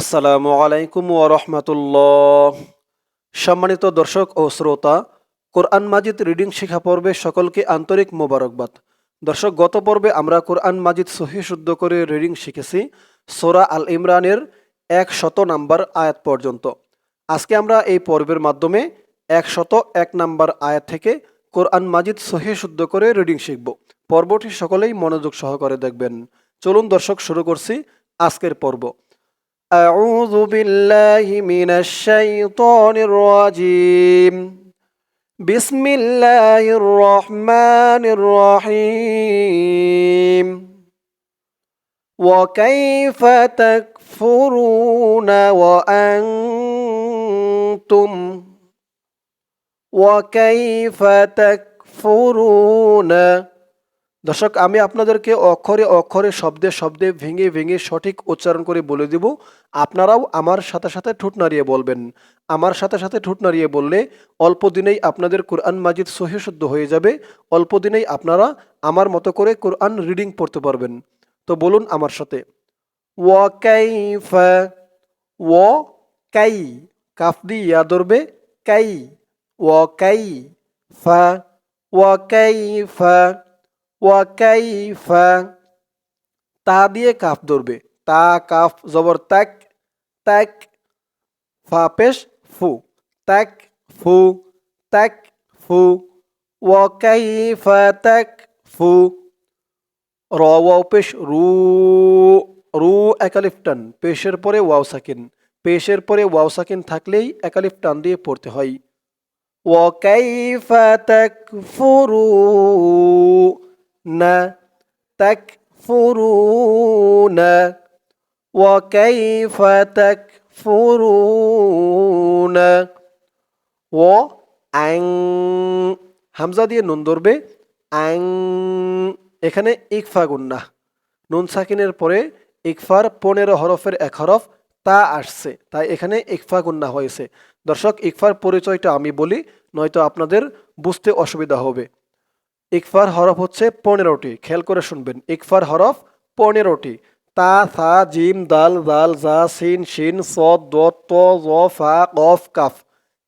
আসসালামু আলাইকুম ওরহমতুল্লাহ সম্মানিত দর্শক ও শ্রোতা, কোরআন মাজিদ রিডিং শিখা পর্বে সকলকে আন্তরিক মোবারকবাদ। দর্শক, গত পর্বে আমরা কোরআন মাজিদ সহি শুদ্ধ করে রিডিং শিখেছি, সোরা আল ইমরানের এক শত নাম্বার আয়াত পর্যন্ত। আজকে আমরা এই পর্বের মাধ্যমে এক শত এক নাম্বার আয়াত থেকে কোরআন মাজিদ সহি শুদ্ধ করে রিডিং শিখব। পর্বটি সকলেই মনোযোগ সহকারে দেখবেন। চলুন দর্শক, শুরু করছি আজকের পর্ব। أعوذ بالله من الشيطان الرجيم. بسم الله الرحمن الرحيم. وكيف تكفرون وأنتم؟ وكيف تكفرون দর্শক, আমি আপনাদেরকে অক্ষরে অক্ষরে, শব্দে শব্দে, ভেঙে ভেঙে সঠিক উচ্চারণ করে বলে দিব। আপনারাও আমার সাথে সাথে ঠোঁট নাড়িয়ে বলবেন। আমার সাথে সাথে ঠোঁট নাড়িয়ে বললে অল্প দিনেই আপনাদের কোরআন মাজিদ সহি শুদ্ধ হয়ে যাবে। অল্প দিনেই আপনারা আমার মতো করে কোরআন রিডিং পড়তে পারবেন। তো বলুন আমার সাথে। ওয়াকাইফা ও কাই, কাফ দি ইয়া কাই। ওয়াকাই ফা ওয়াকাইফা ওয়াকাইফা তা দিয়ে কাফ ধরবে। তা, কাফ, জবর ত্যাক ত্যাক ফা, পেশ, ফু। ত্যাক ফু ত্যাক ফু। ওয়াকাইফা ত্যাক ফু। র, ওয়াও, পেশ, রু রু একালিফটান পেশের পরে ওয়াও, সাকিন। পেশের পরে ওয়াও, সাকিন থাকলেই একালিফটান দিয়ে পড়তে হয়। ওয়াকাইফা রু। تكفرون وكيف تكفرون ও আং হামজা দিয়ে নুন ধরবে আং এখানে ইকফা গুন্না নুন সাকিনের পরে ইকফার পনেরো হরফের এক হরফ তা আসছে তাই এখানে ইকফা গুন্না হয়েছে দর্শক ইকফার পরিচয়টা আমি বলি নয়তো আপনাদের বুঝতে অসুবিধা হবে ইকফার হরফ হচ্ছে পনেরোটি। খেয়াল করে শুনবেন, ইকফার হরফ পনেরোটি। তা সা জিম, দাল জাল জা, সিন, শিন স দ জ, ফা, কফ, কাফ,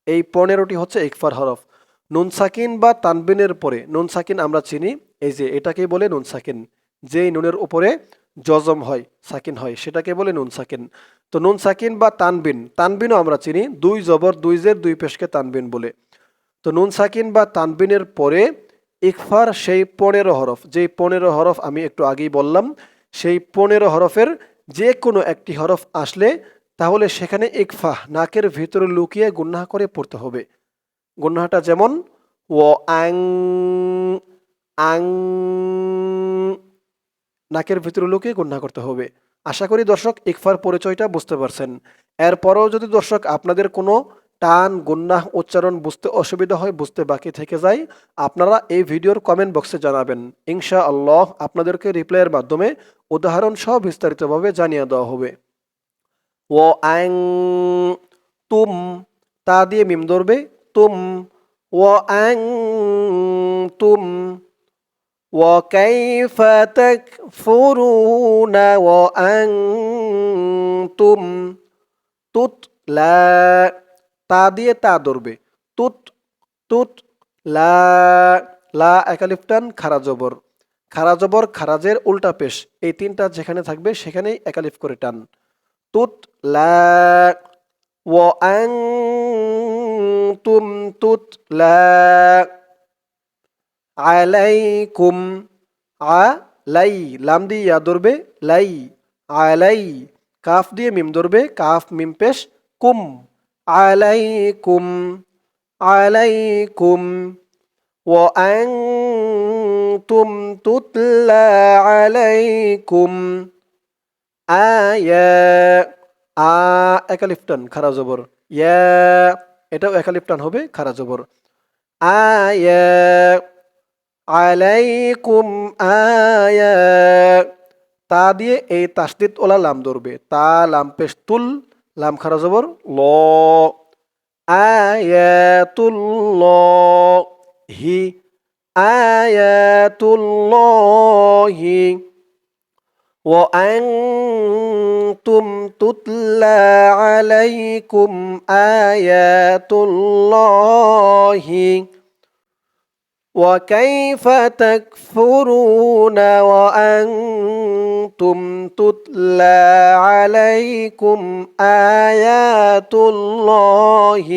এই পনেরোটি হচ্ছে ইকফার হরফ। নুন সাকিন বা তানবিনের পরে, নুন সাকিন আমরা চিনি, এই যে এটাকে বলে নুন সাকিন, যেই নুনের উপরে জজম হয়, সাকিন হয়, সেটাকে বলে নুন সাকিন। তো নুন সাকিন বা তানবিন, তানবিনও আমরা চিনি, দুই জবর, দুই জের, দুই পেশকে তানবিন বলে। তো নুন সাকিন বা তানবিনের পরে ইকফার সেই পনেরো হরফ, যেই পনেরো হরফ আমি একটু আগেই বললাম, সেই পনেরো হরফের যে কোনো একটি হরফ আসলে তাহলে সেখানে ইকফা নাকের ভিতরে লুকিয়ে গুন্নাহ করে পড়তে হবে। গুন্নাহটা যেমন, ও আং আং, নাকের ভিতরে লুকিয়ে গুন্না করতে হবে। আশা করি দর্শক ইকফার পরিচয়টা বুঝতে পারছেন। এরপরেও যদি দর্শক আপনাদের কোনো টান গুন্নাহ উচ্চারণ বুঝতে অসুবিধা হয় বুঝতে বাকি থেকে যায় আপনারা এই ভিডিওর কমেন্ট বক্সে জানাবেন ইনশা আল্লাহ আপনাদেরকে রিপ্লাইয়ের মাধ্যমে উদাহরণ সহ বিস্তারিতভাবে জানিয়ে দেওয়া হবে ও আং তুম তা দিয়ে মিম ধরবে তুম ও আং তুম وكيف تكفرون وأنتم تتلى তা দিয়ে তা ধরবে। তুত তুত, লা লা একালিফটান খারা জবর খারা জবর খারাজের উল্টা পেশ। এই তিনটা যেখানে থাকবে সেখানেই একালিফ করে টান। তুত, লা ও আং, তুম, তুত, লা আ, লাই, লাম দিয়ে ইয়া ধরবে, লাই, আলাই, কাফ দিয়ে মিম ধরবে, কাফ, মিম পেশ, কুম। আলাইকুম আলাইকুম وأنتم تتلى عليكم আয়া আ একালিফটান খারা জবর ইয়া এটাও একালিফটান হবে খারা জবর আয়া আলাইকুম আয়া তা দিয়ে এই তাসদিদ ওলা লাম ধরবে তা লাম পেশ তুল লাম খারা জবর ল আয়াতুল্লাহ হি আয়াতুল্লাহি وأنتم تتلى عليكم آيات الله وكيف تكفرون وأنتم تتلى عليكم آيات الله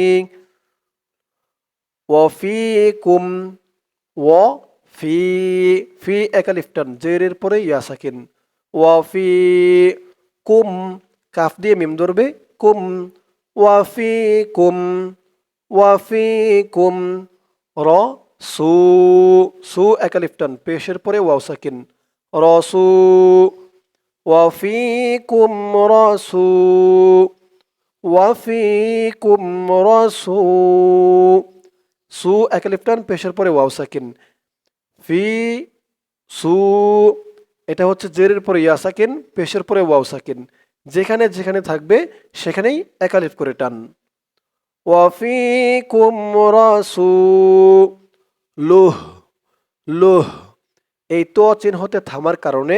وفيكم وفي في أكاليفتن جيرير بري ياسكن وفي كم كاف دي ميم دربي كم وفيكم وفيكم را সু সু একালিফটান পেশের পরে ওয়াও সাকিন। রসু ওয়াফি কুম রসু ওয়াফি কুম রসু। সু একালিফটান পেশের পরে ওয়াও সাকিন। ফি, সু, এটা হচ্ছে জেরের পরে ইয়া সাকিন, পেশের পরে ওয়াও সাকিন। যেখানে যেখানে থাকবে, সেখানেই একালিফ করে টান। ওয়াফি ওয়াফিকুম রাসূলুহ লুহ এই তো চিহ্নতে থামার কারণে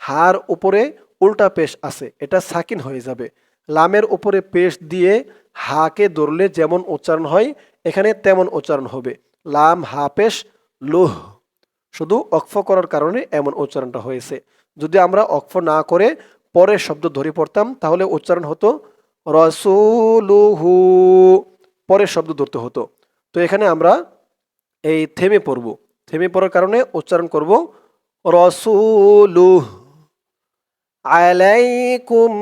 হার উপরে উল্টা পেশ আছে, এটা সাকিন হয়ে যাবে। লামের উপরে পেশ দিয়ে হাকে ধরলে যেমন উচ্চারণ হয়, এখানে তেমন উচ্চারণ হবে। লাম, হা, পেশ, লোহ, শুধু অক্ফ করার কারণে এমন উচ্চারণটা হয়েছে। যদি আমরা অক্ফ না করে পরের শব্দ ধরে পড়তাম, তাহলে উচ্চারণ হতো রসুলুহু, পরের শব্দ ধরতে হতো। তো এখানে আমরা এই থেমে পড়ব। থেমে পড়ার কারণে উচ্চারণ করব রসুলু আলাইকুম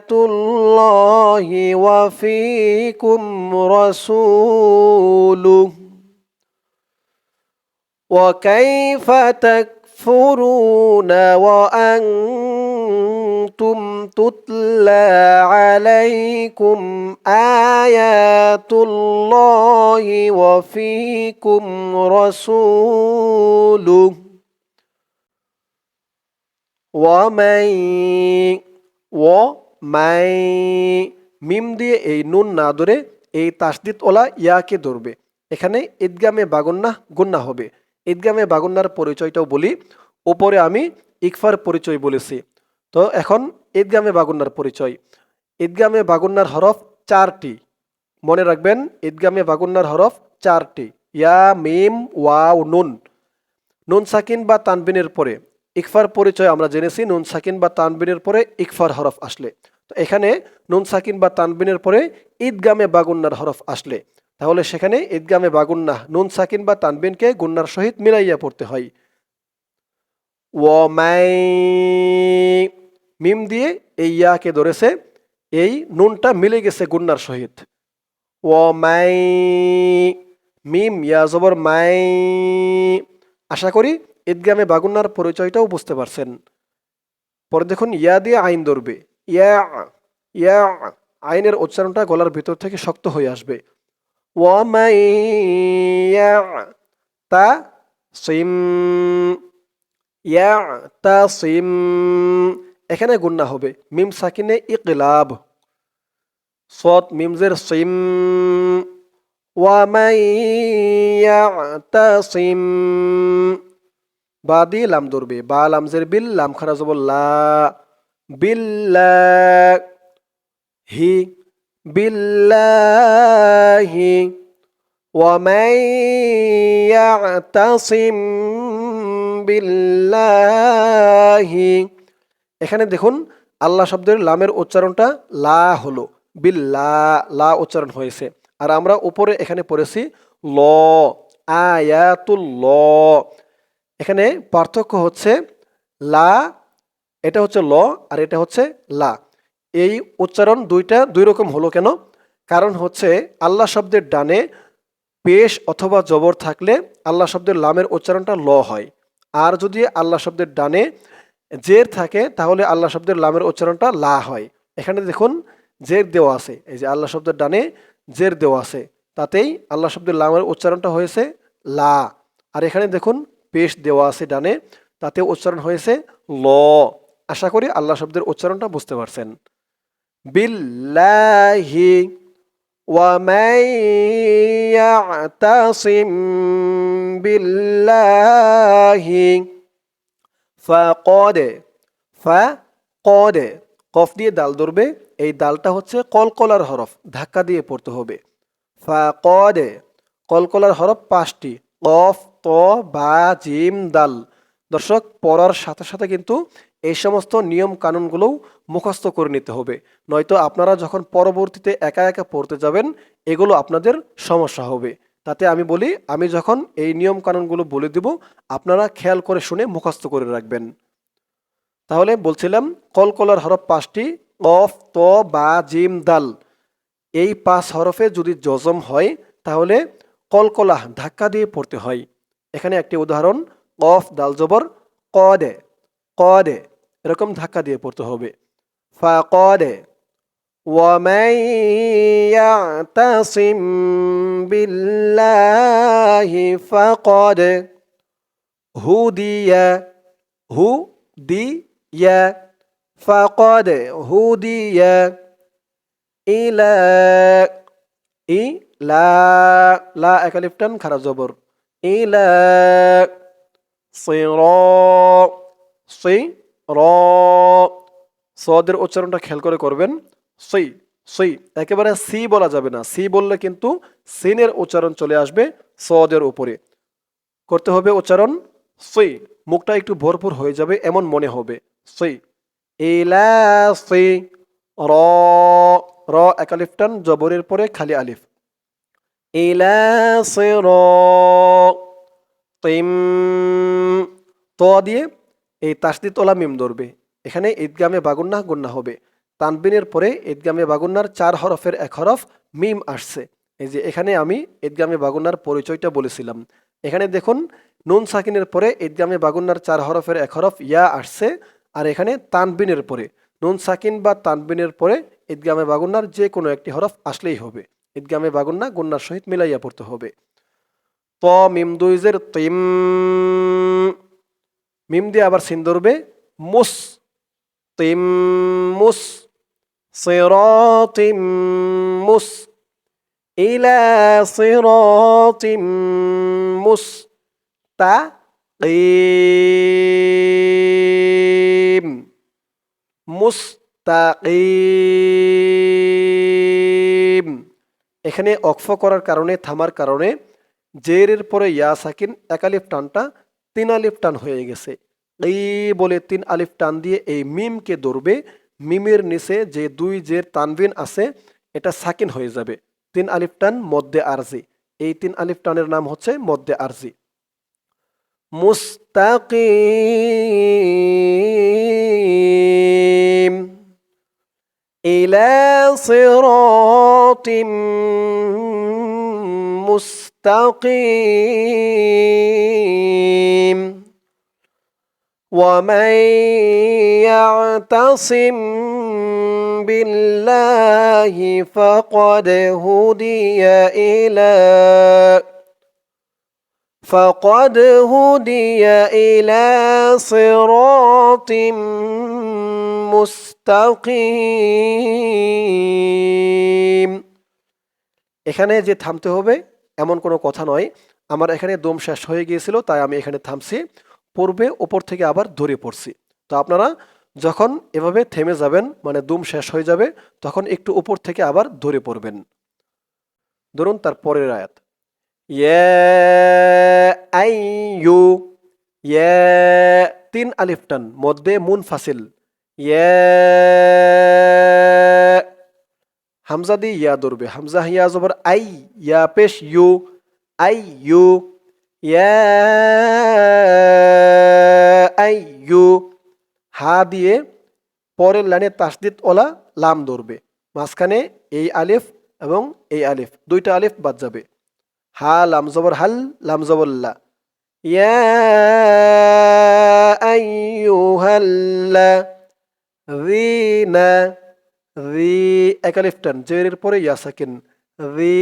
আয়াতুল্লাহি ওয়া ফীকুম রাসূলু ওয়া কাইফা তাকফুরুনা ওয়া وأنتم تتلى عليكم آيات الله وفيكم رسوله ومن ومن মিম দিয়ে এই নুন না ধরে এই তাসদিদ ওলা ইয়াকে ধরবে এখানে ঈদগামে বাগন্না গুন্না হবে ঈদগামে বাগন্নার পরিচয়টাও বলি ওপরে আমি ইকফার পরিচয় বলেছি তো এখন ঈদগামে বাগুন্নার পরিচয়। ঈদগামে বাগুন্নার হরফ চারটি। মনে রাখবেন, ঈদগামে বাগুন্নার হরফ চারটি। ইয়া, মিম, ওয়াও, নুন। নুন সাকিন বা তানবিনের পরে ইকফার পরিচয় আমরা জেনেছি, নুন সাকিন বা তানবিনের পরে ইকফার হরফ আসলে। তো এখানে নুন সাকিন বা তানবিনের পরে ঈদগামে বাগুন্নার হরফ আসলে। তাহলে সেখানে ঈদগামে বাগুন্না, নুন সাকিন বা তানবিনকে গুন্নার সহিত মিলাইয়া পড়তে হয়। ওয়ামাই মিম দিয়ে এই ইয়াকে ধরেছে, এই নুনটা মিলে গেছে গুন্নার সহিত। ও মাই, মিম, ইয়া জবর মাই। আশা করি ঈদগামে বাগুন্নার পরিচয়টাও বুঝতে পারছেন। পরে দেখুন, ইয়া দিয়ে আইন ধরবে। ইয়া ইয়া, আইনের উচ্চারণটা গলার ভিতর থেকে শক্ত হয়ে আসবে। ও ইয়া, তা সিম, ইয়া, তা সিম। এখানে গুন্না হবে মিম সাকিনে ইকলাব সৎ মিমজের সিম ওয়ামাই ইয়াতাসিম বা দিয়ে লাম ধরবে বা লামজের বিল লাম খারা যাব লা বিল্লাহি বিল্লাহি ومن يعتصم بالله এখানে দেখুন, আল্লাহ শব্দের লামের উচ্চারণটা লা হলো বিল্লা লা উচ্চারণ হয়েছে। আর আমরা উপরে এখানে পড়েছি, ল, আয়াতুল ল। এখানে পার্থক্য হচ্ছে লা, এটা হচ্ছে ল, আর এটা হচ্ছে লা। এই উচ্চারণ দুইটা দুই রকম হলো কেন? কারণ হচ্ছে আল্লাহ শব্দের ডানে পেশ অথবা জবর থাকলে আল্লাহ শব্দের লামের উচ্চারণটা ল হয়। আর যদি আল্লাহ শব্দের ডানে জের থাকে তাহলে আল্লাহ শব্দের লামের উচ্চারণটা লা হয় এখানে দেখুন জের দেওয়া আছে এই যে আল্লাহ শব্দের ডানে জের দেওয়া আছে তাতেই আল্লাহ শব্দের লামের উচ্চারণটা হয়েছে লা আর এখানে দেখুন পেশ দেওয়া আছে ডানে তাতে উচ্চারণ হয়েছে ল আশা করি আল্লাহ শব্দের উচ্চারণটা বুঝতে পারছেন বিল্লাহি ومن يعتصم بالله ফা ফে ফা কফ দিয়ে দাল ধরবে, এই দালটা হচ্ছে কলকলার হরফ, ধাক্কা দিয়ে পড়তে হবে। ফা কদে, কলকলার হরফ পাঁচটি, কফ, ত, বা, জিম, দাল। দর্শক, পড়ার সাথে সাথে কিন্তু এই সমস্ত নিয়ম কানুনগুলোও মুখস্থ করে নিতে হবে। নয়তো আপনারা যখন পরবর্তীতে একা একা পড়তে যাবেন, এগুলো আপনাদের সমস্যা হবে। তাতে আমি বলি, আমি যখন এই নিয়ম কানুনগুলো বলে দিব, আপনারা খেয়াল করে শুনে মুখস্থ করে রাখবেন। তাহলে বলছিলাম, কলকলার হরফ পাঁচটি, কফ, ত, বা, জিম, দাল। এই পাঁচ হরফে যদি জজম হয়, তাহলে কলকলা ধাক্কা দিয়ে পড়তে হয়। এখানে একটি উদাহরণ, কফ, দাল জবর, ক দে ক দে, এরকম ধাক্কা দিয়ে পড়তে হবে। ফা কদে ومن يعتصم بالله فقد هدي هدي فقد هدي إلى إلى لا একালিফটান খারাপ জবর إلى صراط صراط সদের উচ্চারণটা খেয়াল করে করবেন সই সই একেবারে সি বলা যাবে না। সি বললে কিন্তু সিনের উচ্চারণ চলে আসবে সদের উপরে। করতে হবে উচ্চারণ সই মুখটা একটু ভরপুর হয়ে যাবে, এমন মনে হবে। সই ইলা সি র র একালিফটান জবরের পরে খালি আলিফ। ইলা সিরাতিম ত দিয়ে এই তাসদিদ ওলা মিম ধরবে। এখানে ঈদগামে বাগুন্না গুন্না হবে। তানবিনের পরে ঈদগামে বাগুন্নার চার হরফের এক হরফ মিম আসছে। এই যে এখানে আমি ঈদগামে বাগুন্নার পরিচয়টা বলেছিলাম। এখানে দেখুন, নুন সাকিনের পরে ঈদগামে বাগুন্নার চার হরফের এক হরফ ইয়া আসছে আর এখানে তানবিনের পরে। নুন সাকিন বা তানবিনের পরে ঈদগামে বাগুন্নার যে কোনো একটি হরফ আসলেই হবে। ঈদগামে বাগুন্না গুন্নার সহিত মিলাইয়া পড়তে হবে। ত, মিম দুইজের তিম। মিম দিয়ে আবার সিন ধরবে। মুস তিম, মুস সিরাতিম মুস ইলা সিরাতিম মুস্তাকিম মুস্তাকিম এখানে অক্ফ করার কারণে, থামার কারণে জেরের পরে ইয়া, সাকিন, এক আলিফ টানটা তিন আলিফ টান হয়ে গেছে। এই বলে তিন আলিফ টান দিয়ে এই মিমকে ধরবে মিমের নিচে যে দুই জের তানবিন আছে, এটা সাকিন হয়ে যাবে। তিন আলিফ টান মধ্যে আরজি। এই তিন আলিফ টানের নাম হচ্ছে মধ্যে আরজি। মুস্তাকিম ইলা মুস্তাকিম। ومن يعتصم بالله فقد هدي إلى فقد هدي إلى صراط مستقيم এখানে যে থামতে হবে এমন কোনো কথা নয় আমার এখানে দম শেষ হয়ে গিয়েছিল তাই আমি এখানে থামছি পূর্বে ওপর থেকে আবার ধরে পড়ছি। তো আপনারা যখন এভাবে থেমে যাবেন মানে দুম শেষ হয়ে যাবে, তখন একটু উপর থেকে আবার ধরে পড়বেন। ধরুন তার পরের আয়াত। ইউ তিন আলিফটান মধ্যে মুন ফাসিল। হামজা দিয়ে ইয়া ধরবে। হামজা, হিয়া, জবর, আই, ইয়া, পেশ, ইউ, আই, ইউ ইউ হা দিয়ে পরের লাইনে তাসদিদ ওলা লাম ধরবে। মাঝখানে এই আলিফ এবং এই আলিফ, দুইটা আলিফ বাদ যাবে। হা, লাম জবর হাল, লাম ইয়া রি এক আলিফ টান, জেরের পরে ইয়া সাকিন রি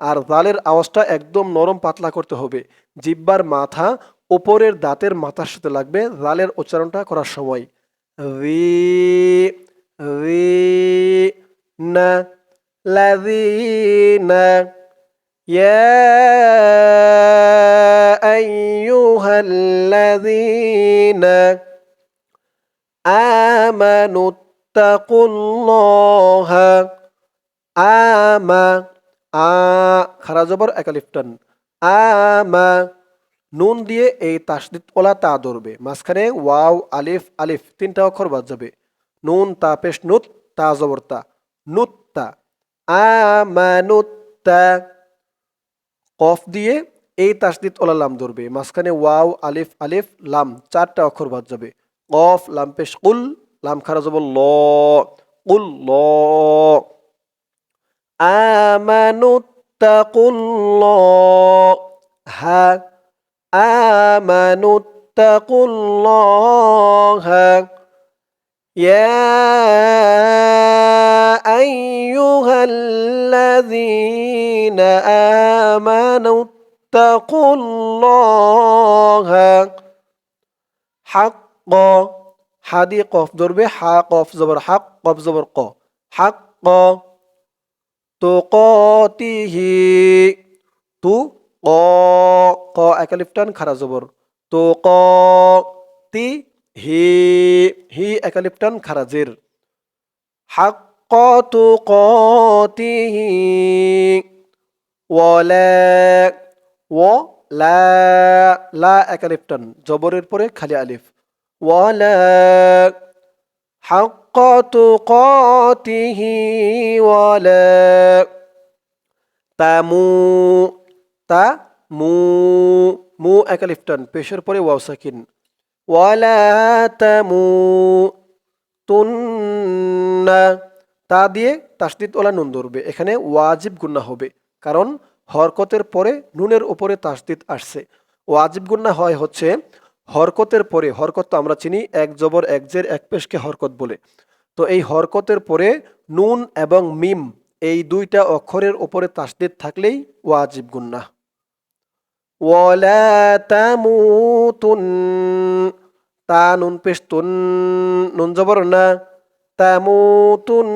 আর জালের আওয়াজটা একদম নরম পাতলা করতে হবে জিব্বার মাথা ওপরের দাঁতের মাথার সাথে লাগবে জালের উচ্চারণটা করার সময় রি রি না লাযিনা يا أيها الذين آمنوا اتقوا الله আমা আ, খারা জবর একালিফটান আমা নুন দিয়ে এই তাসদিদ ওলা তা ধরবে। মাঝখানে ওয়াও, আলিফ আলিফ তিনটা অক্ষর বাদ যাবে। নুন, তা, পেশ, নুত, তা, জবর, তা। নুত্তা আমানুত্তা কফ দিয়ে এই তাসদিদ ওলা লাম ধরবে। মাঝখানে ওয়াও, আলিফ আলিফ, লাম, চারটা অক্ষর বাদ যাবে। কফ, লাম, পেশ, কুল, লাম, খারা ল, কুল, ল। آمنوا اتقوا الله. ها؟ آمنوا اتقوا الله. يا أيها الذين آمنوا اتقوا الله. حق. حديق قف ضرب حق قف زبر حق قف زبر قف حق. তুকতিহি তু ক ক একালিফটান খারা জবর তো ক তি হি হি একালিফটান খারা জের। হাক্ক তুকতিহি, ওয়ালা ও লা লা জবরের পরে খালি আলিফ। ওয়ালা حق تقاته ولا তামু তা মু মু একালিফটান পেশের পরে ওয়াও সাকিন ওয়ালা তামু তুন্না তা দিয়ে তাসদিদ ওলা নুন ধরবে এখানে ওয়াজিব গুন্না হবে কারণ হরকতের পরে নুনের উপরে তাসদিদ আসছে ওয়াজিব গুন্না হয় হচ্ছে হরকতের পরে, হরকত তো আমরা চিনি, এক জবর, এক জের, এক পেশকে হরকত বলে। তো এই হরকতের পরে নুন এবং মিম, এই দুইটা অক্ষরের ওপরে তাসদিদ থাকলেই ওয়াজিব গুন্না। তা নুন পেশ তুন নুন জবর না, তামুতুন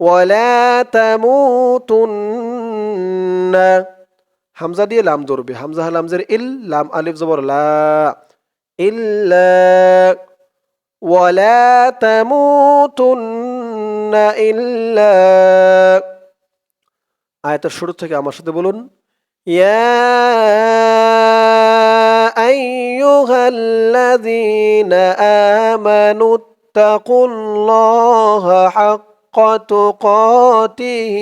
ওয়ালা তামুতুন হামজা দিয়ে লাম ধরবে হামজা লামজের ইল লাম আলিফ জবর লা ইল্লা ওয়ালা তামুতুন্না ইল্লা আয়াতের শুরু থেকে আমার সাথে বলুন ইয়া أيها الذين آمنوا اتقوا الله حق تقاته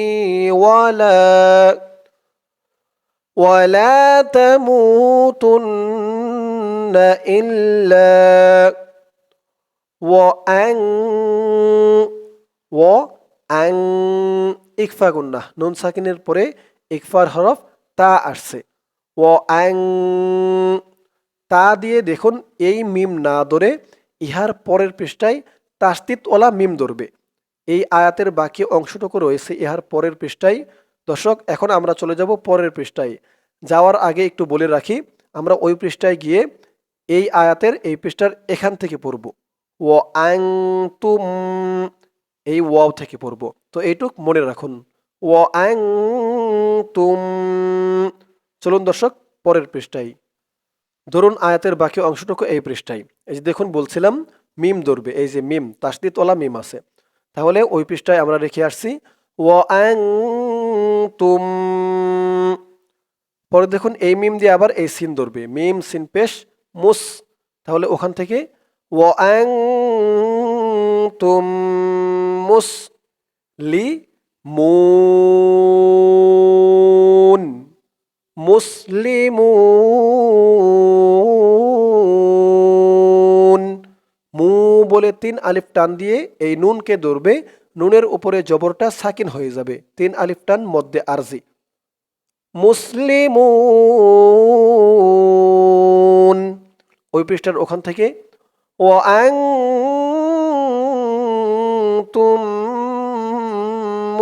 ولا ولا تموتن إلا وأن وأن ইকফা গুন্না নুন সাকিনের পরে ইকফার হরফ তা আসছে ও আং তা দিয়ে দেখুন এই মিম না ধরে ইহার পরের পৃষ্ঠায় তাস্তিত ওলা মিম ধরবে এই আয়াতের বাকি অংশটুকু রয়েছে ইহার পরের পৃষ্ঠায় দর্শক, এখন আমরা চলে যাব পরের পৃষ্ঠায়। যাওয়ার আগে একটু বলে রাখি, আমরা ওই পৃষ্ঠায় গিয়ে এই আয়াতের এই পৃষ্ঠার এখান থেকে পড়ব। ও আং তুম এই ওয়াও থেকে পড়ব। তো এইটুক মনে রাখুন। ও আং তুম চলুন দর্শক, পরের পৃষ্ঠায়। ধরুন আয়াতের বাকি অংশটুকু এই পৃষ্ঠায়। এই যে দেখুন, বলছিলাম, মিম ধরবে। এই যে মিম তাসদিতলা মিম আছে। তাহলে ওই পৃষ্ঠায় আমরা রেখে আসছি তুম পরে দেখুন এই মিম দিয়ে আবার এই সিন ধরবে। মিম, সিন, পেশ, মুস। তাহলে ওখান থেকে ও তুম মুস লি মুন। মুসলিমুন। মু বলে তিন আলিফ টান দিয়ে এই নুনকে ধরবে। নুনের উপরে জবরটা সাকিন হয়ে যাবে। তিন আলিফটান মধ্যে আরজি। মুসলিম ওই পৃষ্ঠার ওখান থেকে ও আং তুম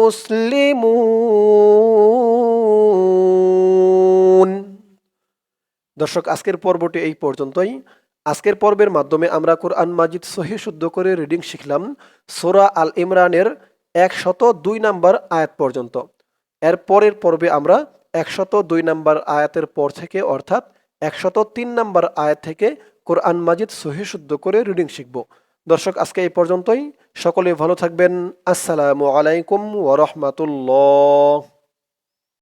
মুসলিমুন। দর্শক, আজকের পর্বটি এই পর্যন্তই। আজকের পর্বের মাধ্যমে আমরা কোরআন মাজিদ সহি শুদ্ধ করে রিডিং শিখলাম সোরা আল ইমরানের একশত দুই নাম্বার আয়াত পর্যন্ত। এর পরের পর্বে আমরা একশত দুই নাম্বার আয়াতের পর থেকে অর্থাৎ একশত তিন নাম্বার আয়াত থেকে কোরআন মাজিদ সহি শুদ্ধ করে রিডিং শিখব। দর্শক, আজকে এই পর্যন্তই। সকলে ভালো থাকবেন। আসসালামু আলাইকুম ওরহমাতুল্লাহ